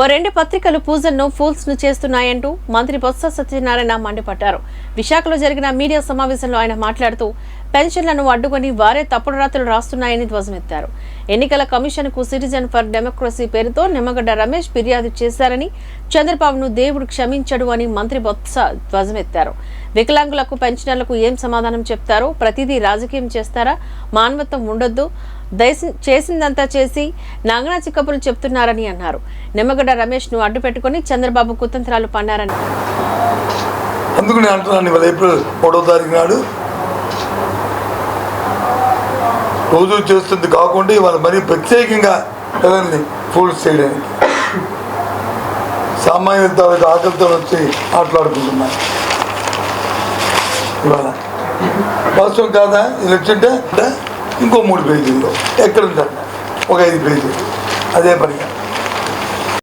ఓ రెండు పత్రికలు పూజలను ఫూల్స్ను చేస్తున్నాయంటూ మంత్రి బొత్స సత్యనారాయణ మండిపడ్డారు. విశాఖలో జరిగిన మీడియా సమావేశంలో ఆయన మాట్లాడుతూ పెన్షన్లను అడ్డుకొని వారే తప్పుడు రాతలు రాస్తున్నాయని ధ్వజమెత్తారు. ఎన్నికల కమిషన్కు సిటిజన్ ఫర్ డెమోక్రసీ పేరుతో నిమ్మగడ్డ రమేష్ ఫిర్యాదు చేశారని చంద్రబాబును దేవుడు క్షమించడు అని మంత్రి బొత్స ధ్వజమెత్తారు. వికలాంగులకు పెన్షనర్లకు ఏం సమాధానం చెప్తారో ప్రతిదీ రాజకీయం చేస్తారా? మానవత్వం ఉండొద్దు. చేసిందంతా చేసి నాగనా చిక్కపులు చెప్తున్నారని అన్నారు. నిమ్మగడ్డ రమేష్ను అడ్డు పెట్టుకుని చంద్రబాబు కుతంత్రాలు పన్నారని. అందుకు నేను అంటున్నాను ఇవాళ ఏప్రిల్ మూడో తారీఖు నాడు. రోజు చేస్తుంది కాకుండా ఇవాళ మరీ ప్రత్యేకంగా ప్రజల్ని ఫోర్స్ చేయడానికి. సామాన్య ఆకలితో వచ్చి ఆటలాడుకుంటున్నారు ఇవాళ. వాస్తవం కాదా? ఇది వచ్చింటే అంటే? ఇంకో మూడు పేజీలు. ఎక్కడ ఉందంట ఒక ఐదు పేజీలు. అదే పనిగా.